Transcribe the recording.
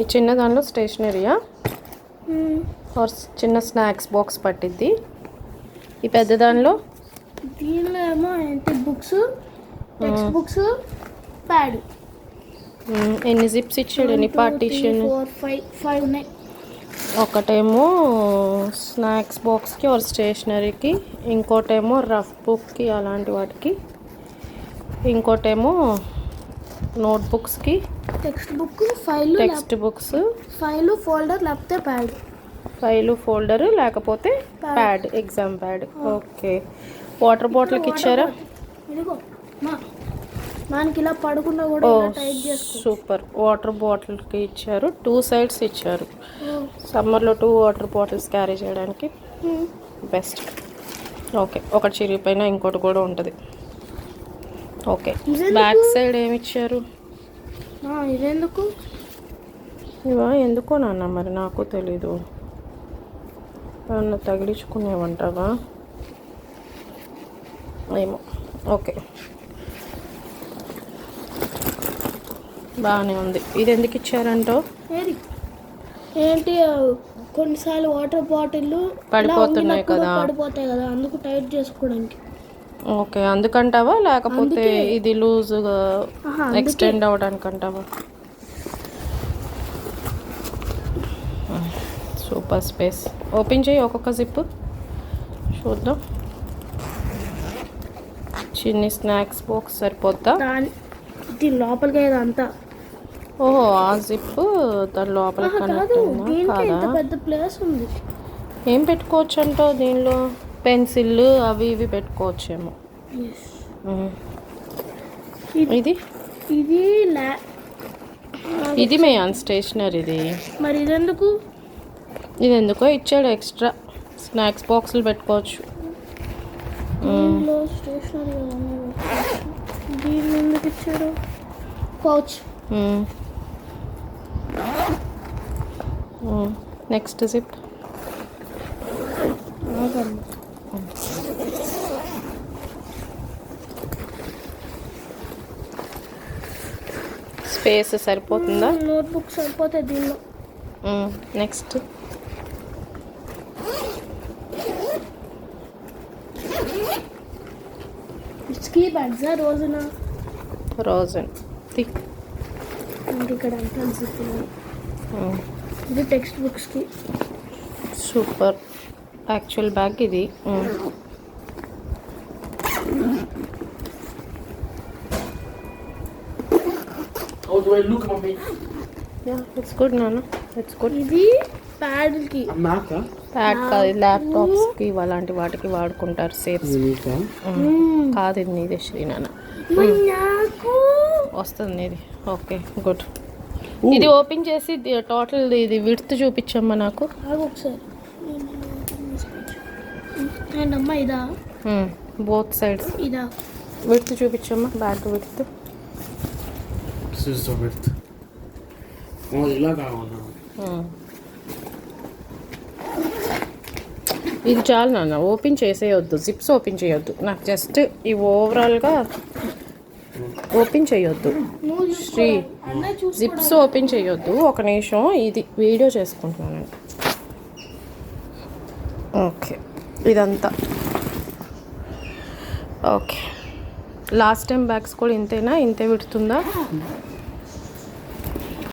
ఈ చిన్న దానిలో స్టేషనరీయా ఆర్ చిన్న స్నాక్స్ బాక్స్ పట్టిద్ది. ఈ పెద్ద దానిలో? దీనిలో ఏమో ఏంటి బుక్స్ టెక్స్ట్ బుక్స్ ప్యాడ్ ఎన్ని జిప్స్ ఇచ్చాడు? ఎన్ని పార్టీషన్ ఒకటేమో స్నాక్స్ బాక్స్కి ఆర్ స్టేషనరీకి ఇంకోటేమో రఫ్ బుక్కి అలాంటి వాటికి ఇంకోటేమో నోట్బుక్స్కి text book file text books file folder లేకపోతే ప్యాడ్ ఫైలు ఫోల్డర్ లేకపోతే pad exam pad okay water బాటిల్కి ఇచ్చారా ఇదిగో మా దానికి ఇలా పడుకున్నా కూడా సూపర్. వాటర్ బాటిల్కి ఇచ్చారు. టూ సైడ్స్ ఇచ్చారు. సమ్మర్లో టూ వాటర్ బాటిల్స్ క్యారీ చేయడానికి బెస్ట్ ఓకే ఒకటి చిరిగిపోయినా ఇంకోటి కూడా ఉంటుంది. ఓకే? బ్యాక్ సైడ్ ఏమి ఇచ్చారు? ఇదెందుకు? ఇవా ఎందుకో నాన్న మరి నాకు తెలీదు. ఏమన్నా తగిలించుకునేవంటావా? ఏమో ఓకే. బాగానే ఉంది. ఇది ఎందుకు ఇచ్చారంటో ఏంటి కొన్నిసార్లు వాటర్ బాటిల్ పడిపోతున్నాయి కదా. పడిపోతాయి కదా అందుకు టైట్ చేసుకోవడానికి. ఓకే అందుకంటావా? లేకపోతే. ఇది లూజ్గా అందుకే. ఎక్స్టెండ్ అవ్వడానికి అంటావా సూపర్ స్పేస్. ఓపెన్ చేయి ఒక్కొక్క జిప్ చూద్దాం. చిన్ని స్నాక్స్ బాక్స్ సరిపోద్దా? దాని లోపలికి అంతా. ఓహో ఆ జిప్ దాని లోపల ఆహా, కనెక్ట్ పెద్ద ప్లేస్ ఉంది. ఏం పెట్టుకోవచ్చు అంటావు దీనిలో? పెన్సిల్ అవి ఇవి పెట్టుకోవచ్చేమో. ఇది- ఇది? ఇది ల్యా ఇది మే అన్ స్టేషనరీది మరి ఇదెందుకు? ఇది ఎందుకో ఇచ్చాడు ఎక్స్ట్రా. స్నాక్స్ బాక్సులు పెట్టుకోవచ్చు. స్టేషనరీ దీన్ని ఎందుకు ఇచ్చాడు? పౌచ్. Next zip. స్పేస్ సరిపోతుందా? నోట్ బుక్ సరిపోతాయి దీనిలో. నెక్స్ట్ ఇట్స్కి బడ్జా రోజున? రోజన్. మనకి ఇక్కడ అంతా. ఇది టెక్స్ట్ బుక్స్కి సూపర్ యాక్చువల్ బ్యాగ్ ఇది? ఇట్స్ గుడ్ నాన్న ఇట్స్ గుడ్ ఇది ప్యాడ్కి? ప్యాడ్ కాదు ల్యాప్టాప్స్కి అలాంటి వాటికి వాడుకుంటారు సేఫ్స్. Monica. కాదు ఇది నీదే శ్రీనాన్న నాకు వస్తుంది ఇది. Okay good. ఇది ఓపెన్ చేసి టోటల్ ఇది విడ్త్ చూపించమ్మా నాకు. ఆగు ఒకసారి ఏంటమ్మా ఇదా? బోత్ సైడ్స్ ఇదా. విడ్త్ చూపించమ్మా బ్యాగ్ విడ్త్ width. Oh, ఇలా కావాలా? ఇది చాలు నాన్న ఓపెన్ చేసేయొద్దు జిప్స్ ఓపెన్ చేయొద్దు. నాకు జస్ట్ ఈ ఓవరాల్గా ఓపెన్ చేయొద్దు. శ్రీ జిప్స్ ఓపెన్ చేయొద్దు ఒక నిమిషం ఇది వీడియో చేసుకుంటున్నానండి ఓకే ఇదంతా. ఓకే. లాస్ట్ టైం బ్యాగ్స్ కూడా ఇంతేనా? ఇంతే పెడుతుందా